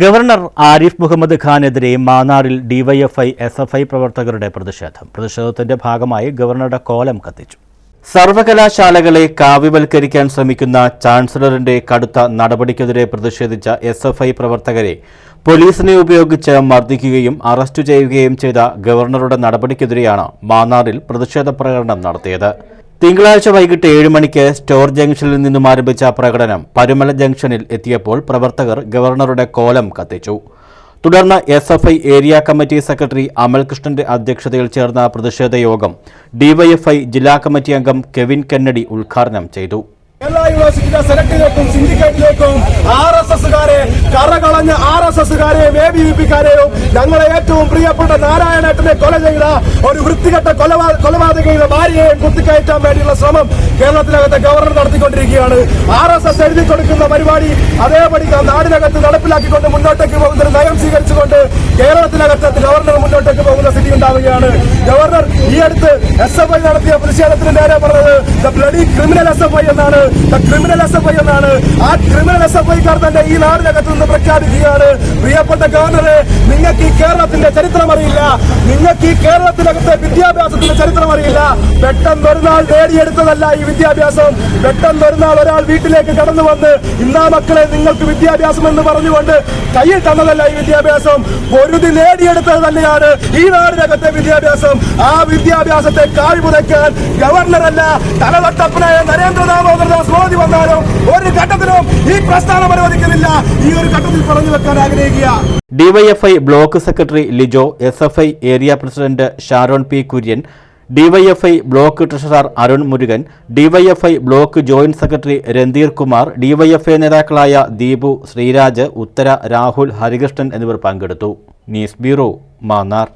Governor Arif Muhammad ഖാനെതിരെ മാന്നാറിൽ DYFI S F I പ്രവർത്തകരുടെ പ്രതിഷേധം. പ്രതിഷേധത്തിന്റെ ഭാഗമായി ഗവർണറുടെ കോലം കത്തിച്ചു. സർവകലാശാലകളെ കാവ്യവൽക്കരിക്കാൻ ശ്രമിക്കുന്ന ചാൻസലറിന്റെ കടുത്ത നടപടിക്കെതിരെ പ്രതിഷേധിച്ച എസ് എഫ് ഐ പ്രവർത്തകരെ പോലീസിനെ ഉപയോഗിച്ച് മർദ്ദിക്കുകയും അറസ്റ്റ് ചെയ്യുകയും ചെയ്ത ഗവർണറുടെ നടപടിക്കെതിരെയാണ് മാന്നാറിൽ പ്രതിഷേധ പ്രകടനം നടത്തിയത്. തിങ്കളാഴ്ച വൈകിട്ട് ഏഴ് മണിക്ക് സ്റ്റോർ ജംഗ്ഷനിൽ നിന്നും ആരംഭിച്ച പ്രകടനം പരുമല ജംഗ്ഷനിൽ എത്തിയപ്പോൾ പ്രവർത്തകർ ഗവർണറുടെ കോലം കത്തിച്ചു. തുടർന്ന് S F I area committee secretary അമൽകൃഷ്ണന്റെ അധ്യക്ഷതയിൽ ചേർന്ന പ്രതിഷേധ യോഗം ഡിവൈഎഫ്ഐ ജില്ലാ കമ്മിറ്റി അംഗം കെവിൻ കെന്നഡി ഉദ്ഘാടനം ചെയ്തു. കേരള യൂണിവേഴ്സിറ്റിയുടെ സിൻഡിക്കേറ്റിലേക്കും ആർ എസ് എസുകാരെ കറകളഞ്ഞ ആർ എസ് ഞങ്ങളെ ഏറ്റവും പ്രിയപ്പെട്ട നാരായണേട്ടനെ കൊല ചെയ്ത ഒരു വൃത്തികെട്ട കൊലപാ കൊലപാതകയുടെ ഭാര്യയെയും കുത്തിക്കയറ്റാൻ വേണ്ടിയുള്ള ശ്രമം കേരളത്തിനകത്തെ ഗവർണർ നടത്തിക്കൊണ്ടിരിക്കുകയാണ്. ആർ എസ് എസ് എഴുതി കൊടുക്കുന്ന പരിപാടി അതേപടി നാടിനകത്ത് നടപ്പിലാക്കിക്കൊണ്ട് മുന്നോട്ടേക്ക് പോകുന്ന ഒരു നയം സ്വീകരിച്ചുകൊണ്ട് കേരളത്തിനകത്ത് ഗവർണർ മുന്നോട്ടേക്ക് പോകുന്ന സ്ഥിതി ഉണ്ടാവുകയാണ്. ഗവർണർ എസ് എഫ് ഐ നടത്തിയ പ്രതിഷേധത്തിന് നേരെ പറഞ്ഞത് the bloody criminal S F I എന്നാണ്. The criminal S F I എന്നാണ്. ആ ക്രിമിനൽ എസ് എഫ് ഐക്കാർ തന്നെ ഈ നാടിനകത്ത് നിന്ന് പ്രഖ്യാപിക്കുകയാണ്. പ്രിയപ്പെട്ട ഗവർണറെ നിങ്ങൾക്ക് ഈ കേരളത്തിന്റെ ചരിത്രം അറിയില്ല. നിങ്ങൾക്ക് ഈ കേരളത്തിനകത്തെ വിദ്യാഭ്യാസത്തിന്റെ ചരിത്രം അറിയില്ല. പെട്ടെന്ന് ഒരു നാൾ നേടിയെടുത്തതല്ല ഈ വിദ്യാഭ്യാസം. പെട്ടെന്ന് ഒരു നാൾ ഒരാൾ വീട്ടിലേക്ക് കടന്നു വന്ന് ഇന്നാ മക്കളെ നിങ്ങൾക്ക് വിദ്യാഭ്യാസം എന്ന് പറഞ്ഞുകൊണ്ട് കയ്യിൽ തന്നതല്ല ഈ വിദ്യാഭ്യാസം. പൊരുതി നേടിയെടുത്തത് തന്നെയാണ് ഈ നാടിനകത്തെ വിദ്യാഭ്യാസം. ആ വിദ്യാഭ്യാസത്തെ കാഴ്ചവെക്കാൻ ഗവർണറല്ല തലവട്ടപ്പനായ നരേന്ദ്ര ദാമോദരദാസ് മോദി വന്നാലും ഒരു ഘട്ടത്തിലും ഈ പ്രസ്ഥാനം അനുവദിക്കുന്നില്ല. ഈ ഒരു ഘട്ടത്തിൽ പറഞ്ഞു വെക്കാൻ ആഗ്രഹിക്കുക. DYFI block secretary Lijo S F I area president Sharon P Kurian DYFI block treasurer Arun Murugan DYFI block joint secretary Ranthir Kumar DYFI നേതാക്കളായ ദീപു ശ്രീരാജ് ഉത്തര രാഹുൽ ഹരികൃഷ്ണൻ എന്നിവർ പങ്കെടുത്തു. News bureau Mannar.